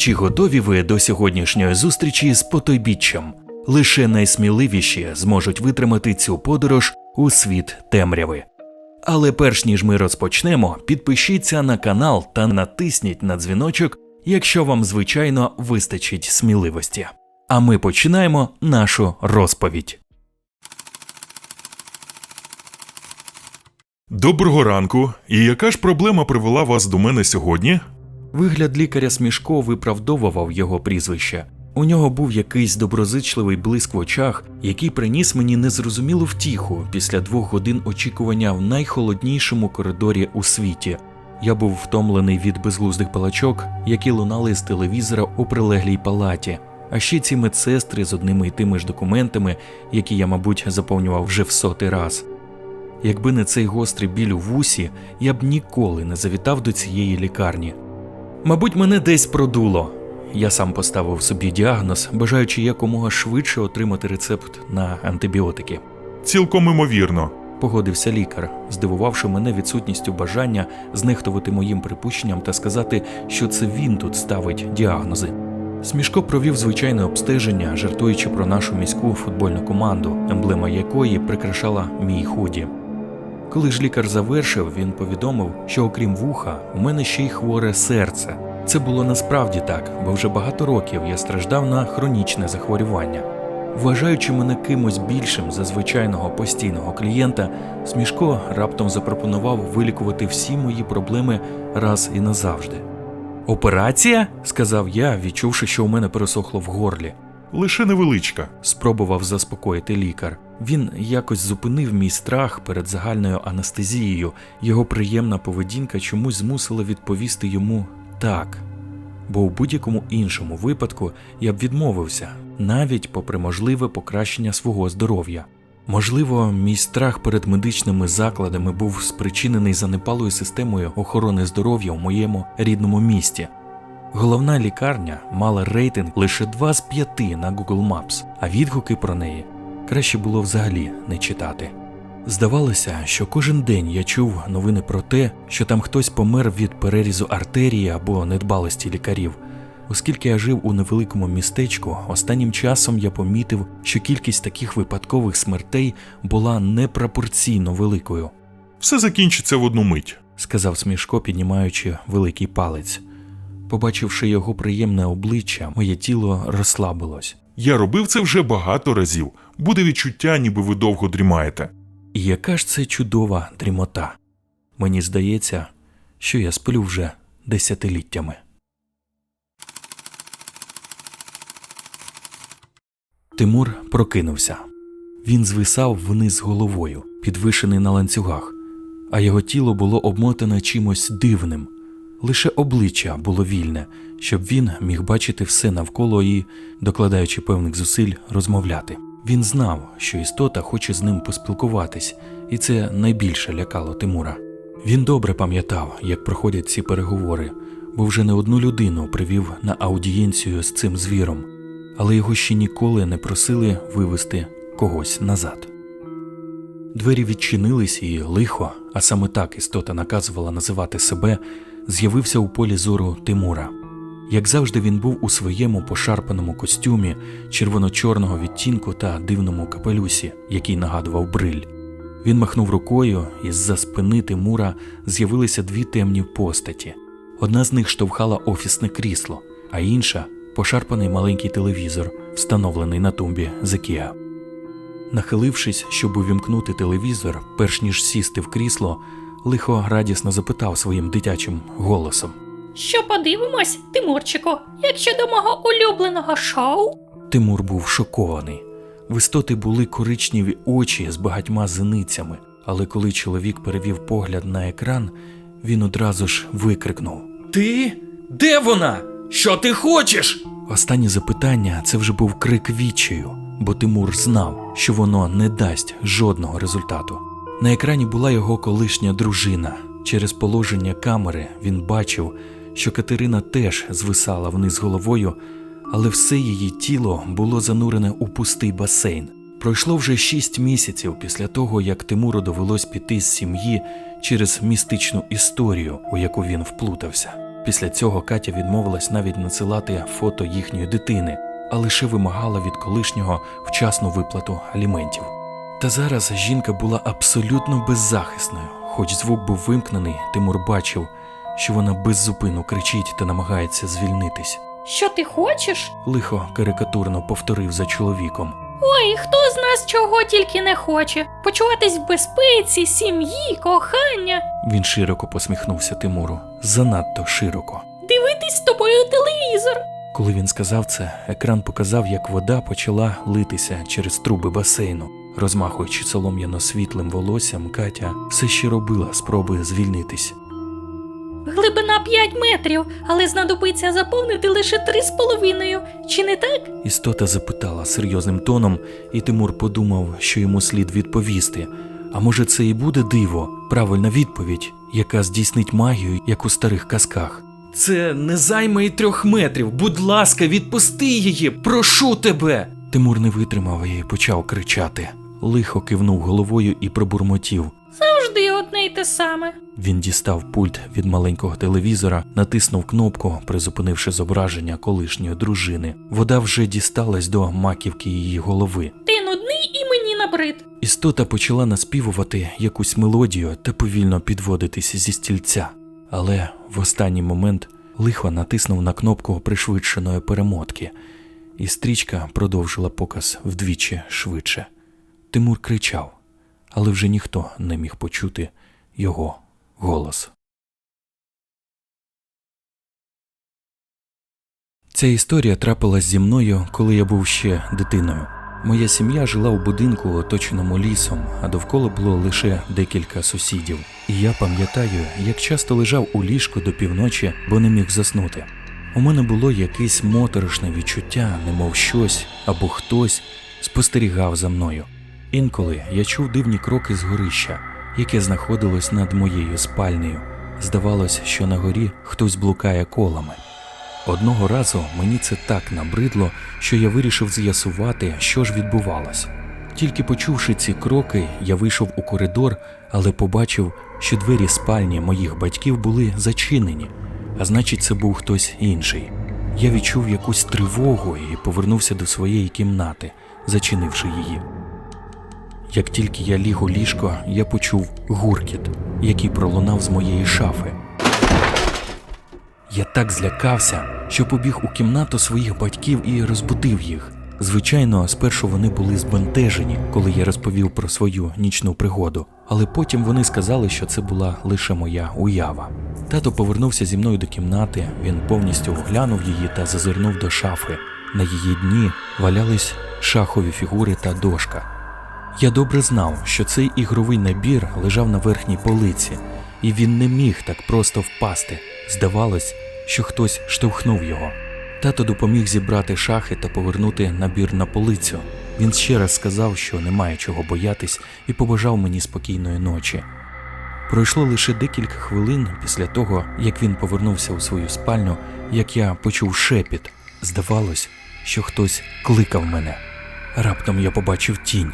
Чи готові ви до сьогоднішньої зустрічі з потойбіччям? Лише найсміливіші зможуть витримати цю подорож у світ темряви. Але перш ніж ми розпочнемо, підпишіться на канал та натисніть на дзвіночок, якщо вам, звичайно, вистачить сміливості. А ми починаємо нашу розповідь. Доброго ранку. І яка ж проблема привела вас до мене сьогодні? Вигляд лікаря Смішко виправдовував його прізвище. У нього був якийсь доброзичливий блиск в очах, який приніс мені незрозумілу втіху після двох годин очікування в найхолоднішому коридорі у світі. Я був втомлений від безглуздих балачок, які лунали з телевізора у прилеглій палаті, а ще ці медсестри з одними й тими ж документами, які я, мабуть, заповнював вже в сотий раз. Якби не цей гострий біль у вусі, я б ніколи не завітав до цієї лікарні. Мабуть, мене десь продуло. Я сам поставив собі діагноз, бажаючи якомога швидше отримати рецепт на антибіотики. Цілком імовірно. Погодився лікар, здивувавши мене відсутністю бажання знехтувати моїм припущенням та сказати, що це він тут ставить діагнози. Смішко провів звичайне обстеження, жартуючи про нашу міську футбольну команду, емблема якої прикрашала мій худі. Коли ж лікар завершив, він повідомив, що окрім вуха, у мене ще й хворе серце. Це було насправді так, бо вже багато років я страждав на хронічне захворювання. Вважаючи мене кимось більшим за звичайного постійного клієнта, Смішко раптом запропонував вилікувати всі мої проблеми раз і назавжди. Операція? сказав я, відчувши, що у мене пересохло в горлі. Лише невеличка. Спробував заспокоїти лікар. Він якось зупинив мій страх перед загальною анестезією. Його приємна поведінка чомусь змусила відповісти йому так. Бо у будь-якому іншому випадку я б відмовився, навіть попри можливе покращення свого здоров'я. Можливо, мій страх перед медичними закладами був спричинений занепалою системою охорони здоров'я у моєму рідному місті. Головна лікарня мала рейтинг лише 2 з 5 на Google Maps, а відгуки про неї краще було взагалі не читати. Здавалося, що кожен день я чув новини про те, що там хтось помер від перерізу артерії або недбалості лікарів. Оскільки я жив у невеликому містечку, останнім часом я помітив, що кількість таких випадкових смертей була непропорційно великою, Все закінчиться в одну мить. сказав Смішко, піднімаючи великий палець. Побачивши його приємне обличчя, моє тіло розслабилось. Я робив це вже багато разів. Буде відчуття, ніби ви довго дрімаєте. І яка ж це чудова дрімота. Мені здається, що я сплю вже десятиліттями. Тимур прокинувся. Він звисав вниз головою, підвишений на ланцюгах, а його тіло було обмотане чимось дивним. Лише обличчя було вільне, щоб він міг бачити все навколо і, докладаючи певних зусиль, розмовляти. Він знав, що істота хоче з ним поспілкуватись, і це найбільше лякало Тимура. Він добре пам'ятав, як проходять ці переговори, бо вже не одну людину привів на аудієнцію з цим звіром, але його ще ніколи не просили вивести когось назад. Двері відчинились і лихо, а саме так істота наказувала називати себе, з'явився у полі зору Тимура. Як завжди, він був у своєму пошарпаному костюмі червоно-чорного відтінку та дивному капелюсі, який нагадував бриль. Він махнув рукою, і з-за спини Тимура з'явилися дві темні постаті. Одна з них штовхала офісне крісло, а інша пошарпаний маленький телевізор, встановлений на тумбі Зекія. Нахилившись, щоб увімкнути телевізор, перш ніж сісти в крісло, лихо радісно запитав своїм дитячим голосом. Що подивимось, Тимурчику, як щодо мого улюбленого шоу? Тимур був шокований. В істоти були коричневі очі з багатьма зеницями, але коли чоловік перевів погляд на екран, він одразу ж викрикнув: Ти? Де вона? Що ти хочеш? Останнє запитання це вже був крик відчаю, бо Тимур знав, що воно не дасть жодного результату. На екрані була його колишня дружина. Через положення камери він бачив, що Катерина теж звисала вниз головою, але все її тіло було занурене у пустий басейн. Пройшло вже шість місяців після того, як Тимуру довелось піти з сім'ї через містичну історію, у яку він вплутався. Після цього Катя відмовилась навіть надсилати фото їхньої дитини, а лише вимагала від колишнього вчасну виплату аліментів. Та зараз жінка була абсолютно беззахисною. Хоч звук був вимкнений, Тимур бачив, що вона беззупину кричить та намагається звільнитись. Що ти хочеш? Лихо карикатурно повторив за чоловіком. Ой, хто з нас чого тільки не хоче? Почуватись в безпеці, сім'ї, кохання, Він широко посміхнувся Тимуру, занадто широко. дивитись з тобою телевізор. Коли він сказав це, екран показав, як вода почала литися через труби басейну. Розмахуючи солом'яно світлим волоссям, Катя все ще робила спроби звільнитись. Глибина 5 метрів, але знадобиться заповнити лише три з половиною. Чи не так? Істота запитала серйозним тоном, і Тимур подумав, що йому слід відповісти. А може, це і буде диво, правильна відповідь, яка здійснить магію, як у старих казках. Це не займе й трьох метрів. Будь ласка, відпусти її, прошу тебе. Тимур не витримав і почав кричати. Лихо кивнув головою і пробурмотів. Завжди одне й те саме. Він дістав пульт від маленького телевізора, натиснув кнопку, призупинивши зображення колишньої дружини. Вода вже дісталась до маківки її голови. Ти нудний і мені набрид. Істота почала наспівувати якусь мелодію та повільно підводитись зі стільця. Але в останній момент лихо натиснув на кнопку пришвидшеної перемотки, і стрічка продовжила показ вдвічі швидше. Тимур кричав, але вже ніхто не міг почути його голос. Ця історія трапилась зі мною, коли я був ще дитиною. Моя сім'я жила у будинку, оточеному лісом, а довкола було лише декілька сусідів. І я пам'ятаю, як часто лежав у ліжку до півночі, бо не міг заснути. У мене було якесь моторошне відчуття, немов щось або хтось спостерігав за мною. Інколи я чув дивні кроки з горища, яке знаходилось над моєю спальнею. Здавалось, що на горі хтось блукає колами. Одного разу мені це так набридло, що я вирішив з'ясувати, що ж відбувалось. Тільки почувши ці кроки, я вийшов у коридор, але побачив, що двері спальні моїх батьків були зачинені, а значить, це був хтось інший. Я відчув якусь тривогу і повернувся до своєї кімнати, зачинивши її. Як тільки я ліг у ліжко, я почув гуркіт, який пролунав з моєї шафи. Я так злякався, що побіг у кімнату своїх батьків і розбудив їх. Звичайно, спершу вони були збентежені, коли я розповів про свою нічну пригоду, але потім вони сказали, що це була лише моя уява. Тато повернувся зі мною до кімнати, він повністю оглянув її та зазирнув до шафи. На її дні валялись шахові фігури та дошка. Я добре знав, що цей ігровий набір лежав на верхній полиці, і він не міг так просто впасти. Здавалось, що хтось штовхнув його. Тато допоміг зібрати шахи та повернути набір на полицю. Він ще раз сказав, що немає чого боятись, і побажав мені спокійної ночі. Пройшло лише декілька хвилин після того, як він повернувся у свою спальню, як я почув шепіт. Здавалось, що хтось кликав мене. Раптом я побачив тінь.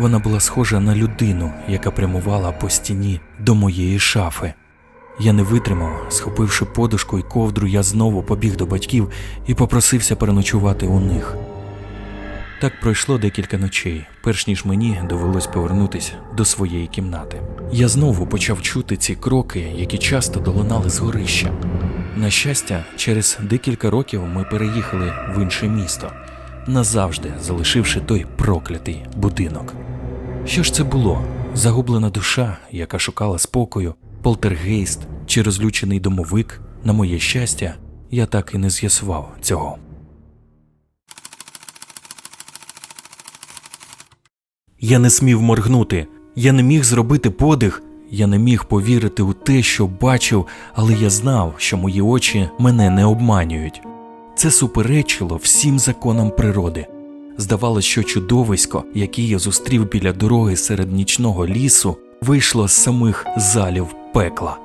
Вона була схожа на людину, яка прямувала по стіні до моєї шафи. Я не витримав, схопивши подушку і ковдру, я знову побіг до батьків і попросився переночувати у них. Так пройшло декілька ночей, перш ніж мені довелось повернутися до своєї кімнати. Я знову почав чути ці кроки, які часто долинали з горища. На щастя, через декілька років ми переїхали в інше місто, назавжди залишивши той проклятий будинок. Що ж це було? Загублена душа, яка шукала спокою, полтергейст чи розлючений домовик? На моє щастя, я так і не з'ясував цього. Я не смів моргнути, я не міг зробити подих, я не міг повірити у те, що бачив, але я знав, що мої очі мене не обманюють. Це суперечило всім законам природи. Здавалось, що чудовисько, яке я зустрів біля дороги серед нічного лісу, вийшло з самих залів пекла.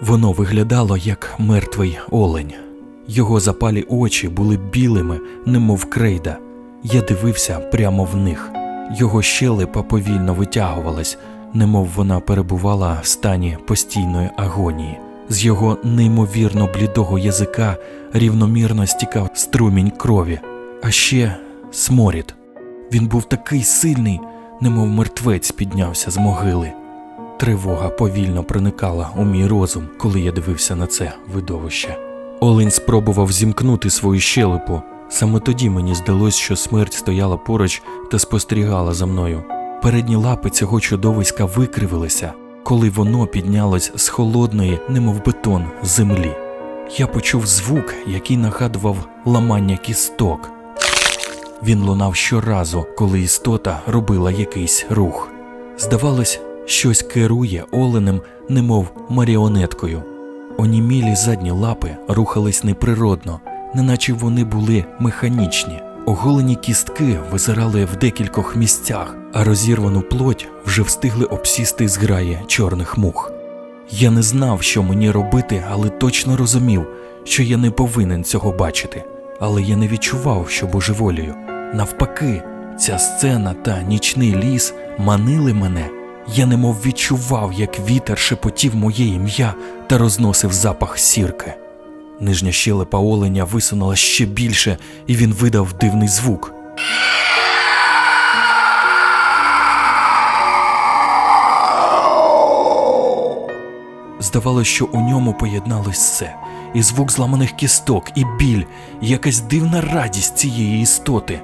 Воно виглядало як мертвий олень. Його запалі очі були білими, немов крейда. Я дивився прямо в них. Його щелепа повільно витягувалась, немов вона перебувала в стані постійної агонії. З його неймовірно блідого язика рівномірно стікав струмінь крові, а ще сморід. Він був такий сильний, немов мертвець піднявся з могили. Тривога повільно проникала у мій розум, коли я дивився на це видовище. Олень спробував зімкнути свою щелепу. Саме тоді мені здалось, що смерть стояла поруч та спостерігала за мною. Передні лапи цього чудовиська викривилися, коли воно піднялось з холодної, немов бетон, землі. Я почув звук, який нагадував ламання кісток. Він лунав щоразу, коли істота робила якийсь рух. Здавалось, щось керує оленем, немов маріонеткою. Онімілі задні лапи рухались неприродно, неначе вони були механічні. Оголені кістки визирали в декількох місцях, а розірвану плоть вже встигли обсісти зграї чорних мух. Я не знав, що мені робити, але точно розумів, що я не повинен цього бачити. Але я не відчував, що божеволію. Навпаки, ця сцена та нічний ліс манили мене. Я немов відчував, як вітер шепотів моє ім'я та розносив запах сірки. Нижня щелепа оленя висунула ще більше, і він видав дивний звук. Здавалося, що у ньому поєдналось все, і звук зламаних кісток, і біль, і якась дивна радість цієї істоти.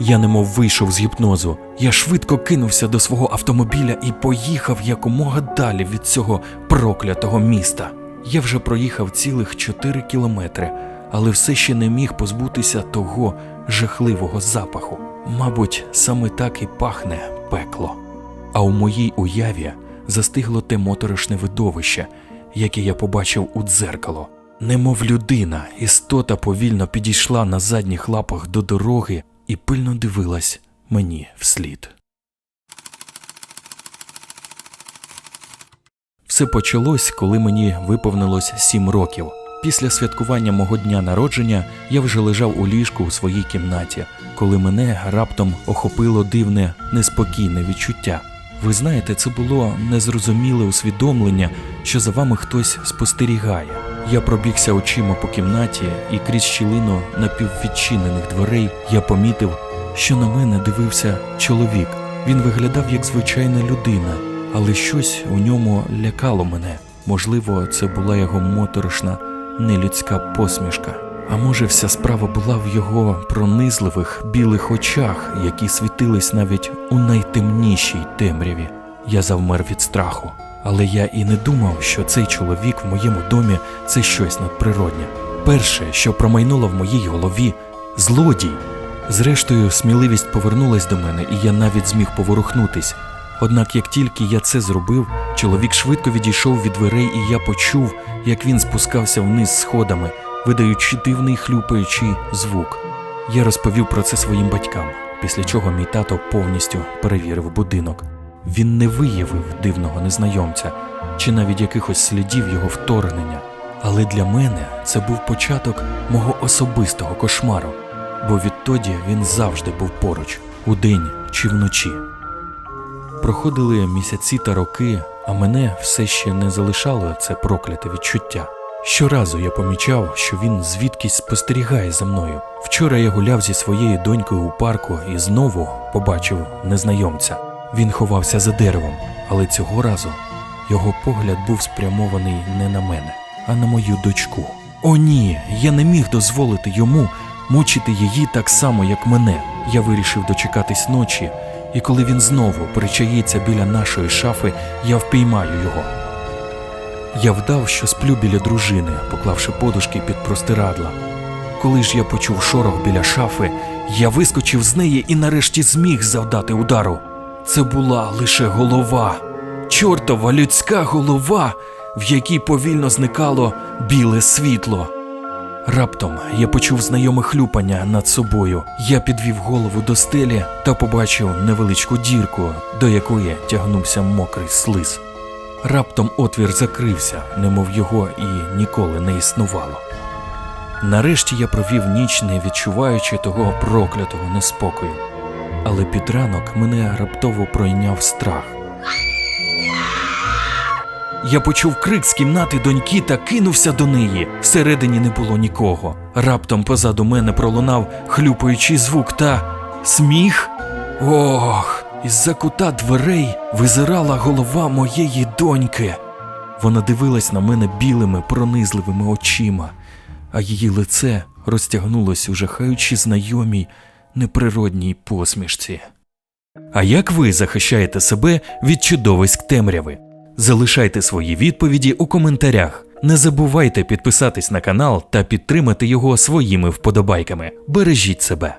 Я немов вийшов з гіпнозу. Я швидко кинувся до свого автомобіля і поїхав якомога далі від цього проклятого міста. Я вже проїхав цілих 4 кілометри, але все ще не міг позбутися того жахливого запаху. Мабуть, саме так і пахне пекло. А у моїй уяві застигло те моторошне видовище, яке я побачив у дзеркало. Немов людина, істота повільно підійшла на задніх лапах до дороги і пильно дивилась мені вслід. Все почалось, коли мені виповнилось сім років. Після святкування мого дня народження я вже лежав у ліжку у своїй кімнаті, коли мене раптом охопило дивне, неспокійне відчуття. Ви знаєте, це було незрозуміле усвідомлення, що за вами хтось спостерігає. Я пробігся очима по кімнаті, і крізь щілину напіввідчинених дверей я помітив, що на мене дивився чоловік. Він виглядав як звичайна людина, але щось у ньому лякало мене. Можливо, це була його моторошна, нелюдська посмішка. А може, вся справа була в його пронизливих білих очах, які світились навіть у найтемнішій темряві. Я завмер від страху, але я і не думав, що цей чоловік в моєму домі це щось надприроднє. Перше, що промайнуло в моїй голові злодій. Зрештою, сміливість повернулась до мене, і я навіть зміг поворухнутись. Однак, як тільки я це зробив, чоловік швидко відійшов від дверей, і я почув, як він спускався вниз сходами, видаючи дивний хлюпаючий звук. Я розповів про це своїм батькам, після чого мій тато повністю перевірив будинок. Він не виявив дивного незнайомця чи навіть якихось слідів його вторгнення. Але для мене це був початок мого особистого кошмару, бо відтоді він завжди був поруч, удень чи вночі. Проходили місяці та роки, а мене все ще не залишало це прокляте відчуття. Щоразу я помічав, що він звідкись спостерігає за мною. Вчора я гуляв зі своєю донькою у парку і знову побачив незнайомця. Він ховався за деревом, але цього разу його погляд був спрямований не на мене, а на мою дочку. О, ні, я не міг дозволити йому мучити її так само, як мене. Я вирішив дочекатись ночі, і коли він знову причаїться біля нашої шафи, я впіймаю його. Я вдав, що сплю біля дружини, поклавши подушки під простирадла. Коли ж я почув шорох біля шафи, я вискочив з неї і нарешті зміг завдати удару. Це була лише голова, чортова людська голова, в якій повільно зникало біле світло. Раптом я почув знайоме хлюпання над собою. Я підвів голову до стелі та побачив невеличку дірку, до якої тягнувся мокрий слиз. Раптом отвір закрився, немов його і ніколи не існувало. Нарешті я провів ніч, не відчуваючи того проклятого неспокою. Але під ранок мене раптово пройняв страх. Я почув крик з кімнати доньки та кинувся до неї. Всередині не було нікого. Раптом позаду мене пролунав хлюпаючий звук та сміх. Ох, із-за кута дверей визирала голова моєї доньки. Вона дивилась на мене білими, пронизливими очима, а її лице розтягнулось у жахаючи знайомій неприродній посмішці. А як ви захищаєте себе від чудовиськ темряви? Залишайте свої відповіді у коментарях. Не забувайте підписатись на канал та підтримати його своїми вподобайками. Бережіть себе.